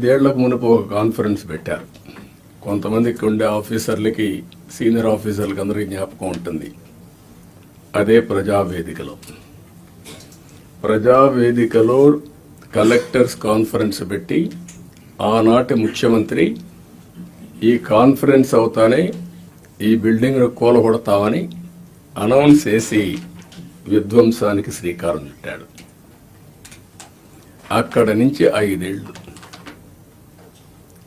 ఐదేళ్ళకు మునుపు ఒక కాన్ఫరెన్స్ పెట్టారు. కొంతమందికి ఉండే ఆఫీసర్లకి సీనియర్ ఆఫీసర్లకి అందరికీ జ్ఞాపకం ఉంటుంది. అదే ప్రజావేదికలో. ప్రజావేదికలో కలెక్టర్స్ కాన్ఫరెన్స్ పెట్టి ఆనాటి ముఖ్యమంత్రి ఈ కాన్ఫరెన్స్ అవుతానే ఈ బిల్డింగ్ను కూలగొడతామని అనౌన్స్ చేసి విధ్వంసానికి శ్రీకారం చుట్టాడు. అక్కడ నుంచి ఐదేళ్ళు.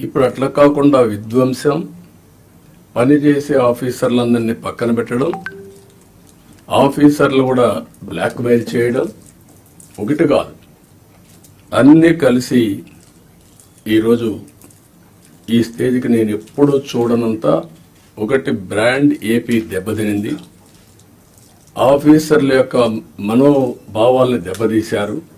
ఇప్పుడు అట్లా కాకుండా విధ్వంసం పనిచేసే ఆఫీసర్లందరినీ పక్కన పెట్టడం ఆఫీసర్లు కూడా బ్లాక్మెయిల్ చేయడం ఒకటి కాదు. అన్నీ కలిసి ఈరోజు ఈ స్టేజ్కి నేను ఎప్పుడూ చూడనంత ఒకటి బ్రాండ్ ఏపీ దెబ్బతినింది. ఆఫీసర్ల యొక్క మనోభావాల్ని దెబ్బతీశారు.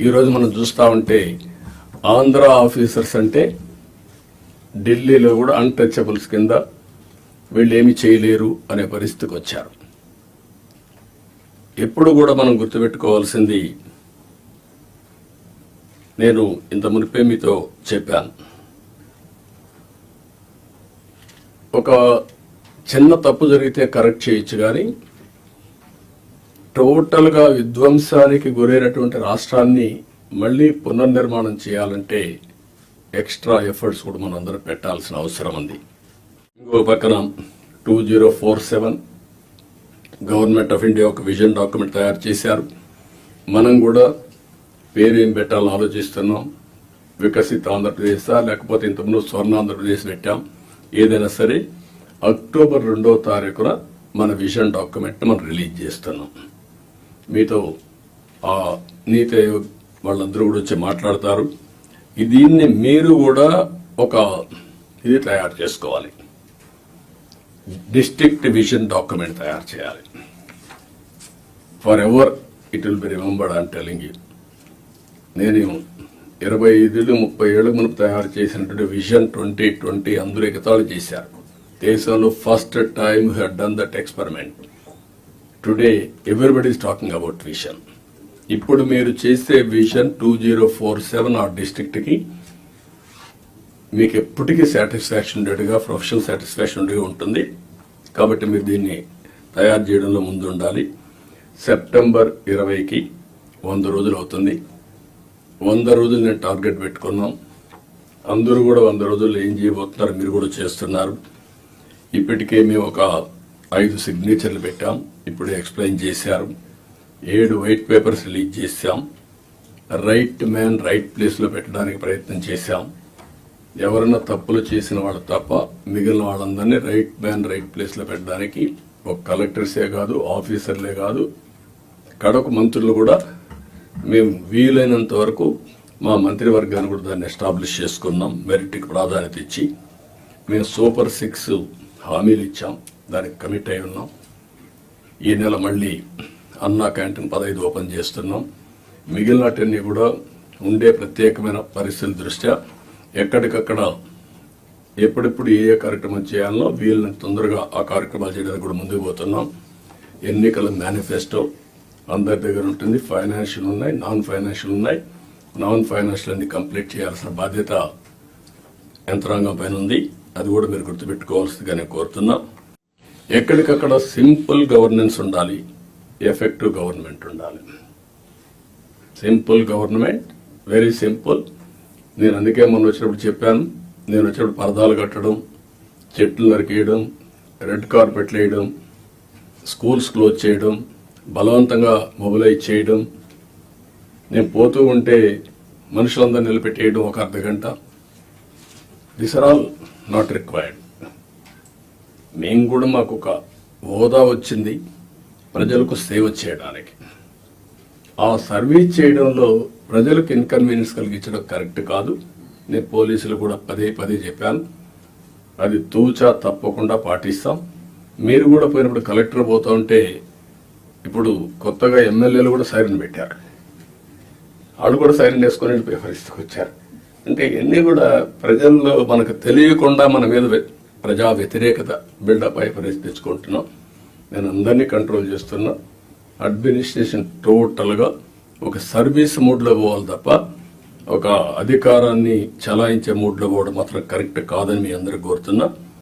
ఈరోజు మనం చూస్తా ఉంటే ఆంధ్ర ఆఫీసర్స్ అంటే ఢిల్లీలో కూడా అన్టచబుల్స్ కింద వీళ్ళు ఏమి చేయలేరు అనే పరిస్థితికి వచ్చారు. ఎప్పుడు కూడా మనం గుర్తుపెట్టుకోవాల్సింది నేను ఇంత మునిపే మీతో చెప్పాను. ఒక చిన్న తప్పు జరిగితే కరెక్ట్ చేయొచ్చు కానీ టోటల్గా విధ్వంసానికి గురైనటువంటి రాష్ట్రాన్ని మళ్ళీ పునర్నిర్మాణం చేయాలంటే ఎక్స్ట్రా ఎఫర్ట్స్ కూడా మనం అందరం పెట్టాల్సిన అవసరం ఉంది. ఇంకో పక్కన two zero four seven government of India ఒక విజన్ డాక్యుమెంట్ తయారు చేశారు. మనం కూడా పేరు పెట్టాలని ఆలోచిస్తున్నాం. వికసిత ఆంధ్రప్రదేశ్ లేకపోతే ఇంతకుముందు స్వర్ణ ఆంధ్రప్రదేశ్ పెట్టాం. ఏదైనా సరే అక్టోబర్ రెండవ తారీఖున మన విజన్ డాక్యుమెంట్ మనం రిలీజ్ చేస్తున్నాం. మీతో ఆ నీతి ఆయోగ్ వాళ్ళందరూ కూడా వచ్చి మాట్లాడతారు. దీన్ని మీరు కూడా ఒక ఇది తయారు చేసుకోవాలి. డిస్ట్రిక్ట్ విజన్ డాక్యుమెంట్ తయారు చేయాలి. For ever it will be remembered అని టెలింగ్ యూ. నేను ఇరవై ఐదులు ముప్పై ఏళ్ళ మునుపు తయారు చేసినటువంటి విజన్ ట్వంటీ ట్వంటీ అందరూ ఎగతాళి చేశారు. దేశంలో first time had done that experiment. Today everybody is talking about vision ఇప్పుడు మీరు చేసే vision two zero four seven ఆ డిస్ట్రిక్ట్కి మీకు ఎప్పటికీ సాటిస్ఫాక్షన్ ఉండేట్టుగా ప్రొఫెషనల్ సాటిస్ఫాక్షన్ ఉండేగా ఉంటుంది. కాబట్టి మీరు దీన్ని తయారు చేయడంలో ముందు ఉండాలి. సెప్టెంబర్ ఇరవైకి వంద రోజులు అవుతుంది. వంద రోజులు నేను టార్గెట్ పెట్టుకున్నాం. అందరూ కూడా వంద రోజుల్లో ఏం చేయబోతున్నారు మీరు కూడా చేస్తున్నారు. ఇప్పటికే మేము ఒక ఐదు సిగ్నేచర్లు పెట్టాం. ఇప్పుడే ఎక్స్ప్లెయిన్ చేశారు. ఏడు వైట్ పేపర్స్ రిలీజ్ చేశాం. రైట్ మ్యాన్ రైట్ ప్లేస్లో పెట్టడానికి ప్రయత్నం చేశాం. ఎవరన్నా తప్పులు చేసిన వాళ్ళు తప్ప మిగిలిన వాళ్ళందరినీ రైట్ మ్యాన్ రైట్ ప్లేస్లో పెట్టడానికి ఒక కలెక్టర్సే కాదు ఆఫీసర్లే కాదు కడకు మంత్రులు కూడా మేము వీలైనంత వరకు మా మంత్రివర్గాన్ని కూడా దాన్ని ఎస్టాబ్లిష్ చేసుకున్నాం. మెరిట్కి ప్రాధాన్యత ఇచ్చి మేము సూపర్ సిక్స్ హామీలు ఇచ్చాం. దానికి కమిట్ అయి ఉన్నాం. ఈ నెల మళ్ళీ అన్నా క్యాంటీన్ పదహైదు ఓపెన్ చేస్తున్నాం. మిగిలినటన్నీ కూడా ఉండే ప్రత్యేకమైన పరిస్థితుల దృష్ట్యా ఎక్కడికక్కడ ఎప్పుడెప్పుడు ఏ ఏ కార్యక్రమం చేయాలనో వీళ్ళని తొందరగా ఆ కార్యక్రమాలు చేయడానికి కూడా ముందుకు పోతున్నాం. ఎన్నికల మేనిఫెస్టో అందరి దగ్గర ఉంటుంది. ఫైనాన్షియల్ ఉన్నాయి నాన్ ఫైనాన్షియల్ ఉన్నాయి. నాన్ ఫైనాన్షియల్ అన్ని కంప్లీట్ చేయాల్సిన బాధ్యత యంత్రాంగం పైన ఉంది. అది కూడా మీరు గుర్తుపెట్టుకోవాల్సిందిగా నేను కోరుతున్నా. ఎక్కడికక్కడ సింపుల్ గవర్నెన్స్ ఉండాలి ఎఫెక్టివ్ గవర్నమెంట్ ఉండాలి. Simple government very simple. నేను అందుకే మొన్న వచ్చినప్పుడు చెప్పాను నేను వచ్చినప్పుడు పరదాలు కట్టడం చెట్లు నరికేయడం రెడ్ కార్పెట్లు వేయడం స్కూల్స్ క్లోజ్ చేయడం బలవంతంగా మొబిలైజ్ చేయడం. నేను పోతూ ఉంటే మనుషులందరూ నిలబెట్టేయడం ఒక అర్ధ గంట this are all not required మేము కూడా మాకు ఒక హోదా వచ్చింది. ప్రజలకు సేవ చేయడానికి. ఆ సర్వీస్ చేయడంలో ప్రజలకు ఇన్కన్వీనియన్స్ కలిగించడం కరెక్ట్ కాదు. నేను పోలీసులు కూడా పదే పదే చెప్పాను. అది తూచా తప్పకుండా పాటిస్తాం. మీరు కూడా పోయినప్పుడు కలెక్టర్ పోతా ఉంటే ఇప్పుడు కొత్తగా ఎమ్మెల్యేలు కూడా సైరన్ పెట్టారు. వాళ్ళు కూడా సైరన్ వేసుకొని వెళ్ళిపోయే పరిస్థితికి వచ్చారు అంటే ఇవన్నీ కూడా ప్రజల్లో మనకు తెలియకుండా మన మీద ప్రజా వ్యతిరేకత బిల్డప్ అయ్యే పరిస్థితి తెచ్చుకుంటున్నాం. నేను అందరినీ కంట్రోల్ చేస్తున్నా. అడ్మినిస్ట్రేషన్ టోటల్గా ఒక సర్వీస్ మూడ్లో పోవాలి తప్ప ఒక అధికారాన్ని చలాయించే మూడ్లో పోవడం మాత్రం కరెక్ట్ కాదని మీ అందరికి కోరుతున్నా.